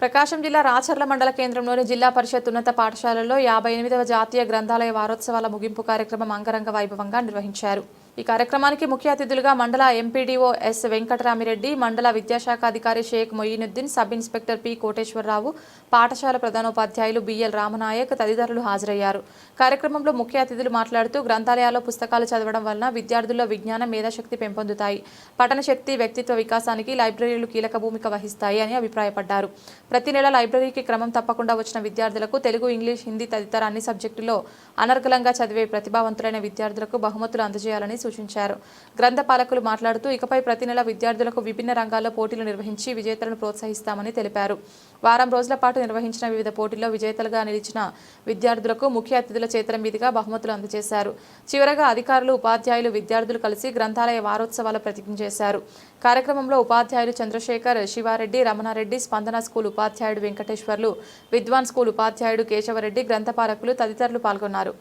ప్రకాశం జిల్లా రాచర్ల మండల కేంద్రంలోని జిల్లా పరిషత్ ఉన్నత పాఠశాలలో యాభై ఎనిమిదవ జాతీయ గ్రంథాలయ వారోత్సవాల ముగింపు కార్యక్రమం అంగరంగ వైభవంగా నిర్వహించారు. ఈ కార్యక్రమానికి ముఖ్య అతిథులుగా మండల ఎంపీడీఓ ఎస్ వెంకటరామిరెడ్డి మండల విద్యాశాఖ అధికారి Shaik Moinuddin sub inspector P Koteswararao పాఠశాల ప్రధానోపాధ్యాయులు బిఎల్ రామనాయక్ తదితరులు హాజరయ్యారు. కార్యక్రమంలో ముఖ్య అతిథులు మాట్లాడుతూ గ్రంథాలయాల్లో పుస్తకాలు చదవడం వలన విద్యార్థుల్లో విజ్ఞాన మేధాశక్తి పెంపొందుతాయి. పఠన శక్తి వ్యక్తిత్వ వికాసానికి లైబ్రరీలు కీలక భూమిక వహిస్తాయి అని అభిప్రాయపడ్డారు. ప్రతి నెల లైబ్రరీకి క్రమం తప్పకుండా వచ్చిన విద్యార్థులకు తెలుగు ఇంగ్లీష్ హిందీ తదితర అన్ని సబ్జెక్టుల్లో అనర్గళంగా చదివే ప్రతిభావంతులైన విద్యార్థులకు బహుమతులు అందజేయాలని సూచించారు. గ్రంథపాలకులు మాట్లాడుతూ ఇకపై ప్రతి నెల విద్యార్థులకు విభిన్న రంగాల్లో పోటీలు నిర్వహించి విజేతలను ప్రోత్సహిస్తామని తెలిపారు. వారం రోజుల పాటు నిర్వహించిన వివిధ పోటీల్లో విజేతలుగా నిలిచిన విద్యార్థులకు ముఖ్య అతిథుల చేతుల మీదుగా బహుమతులు అందజేశారు. చివరగా అధికారులు ఉపాధ్యాయులు విద్యార్థులు కలిసి గ్రంథాలయ వారోత్సవాల ప్రతిజ్ఞ చేశారు. కార్యక్రమంలో ఉపాధ్యాయులు చంద్రశేఖర్ శివారెడ్డి రమణారెడ్డి స్పందన స్కూల్ ఉపాధ్యాయుడు వెంకటేశ్వర్లు విద్వాన్ స్కూల్ ఉపాధ్యాయుడు కేశవరెడ్డి గ్రంథపాలకులు తదితరులు పాల్గొన్నారు.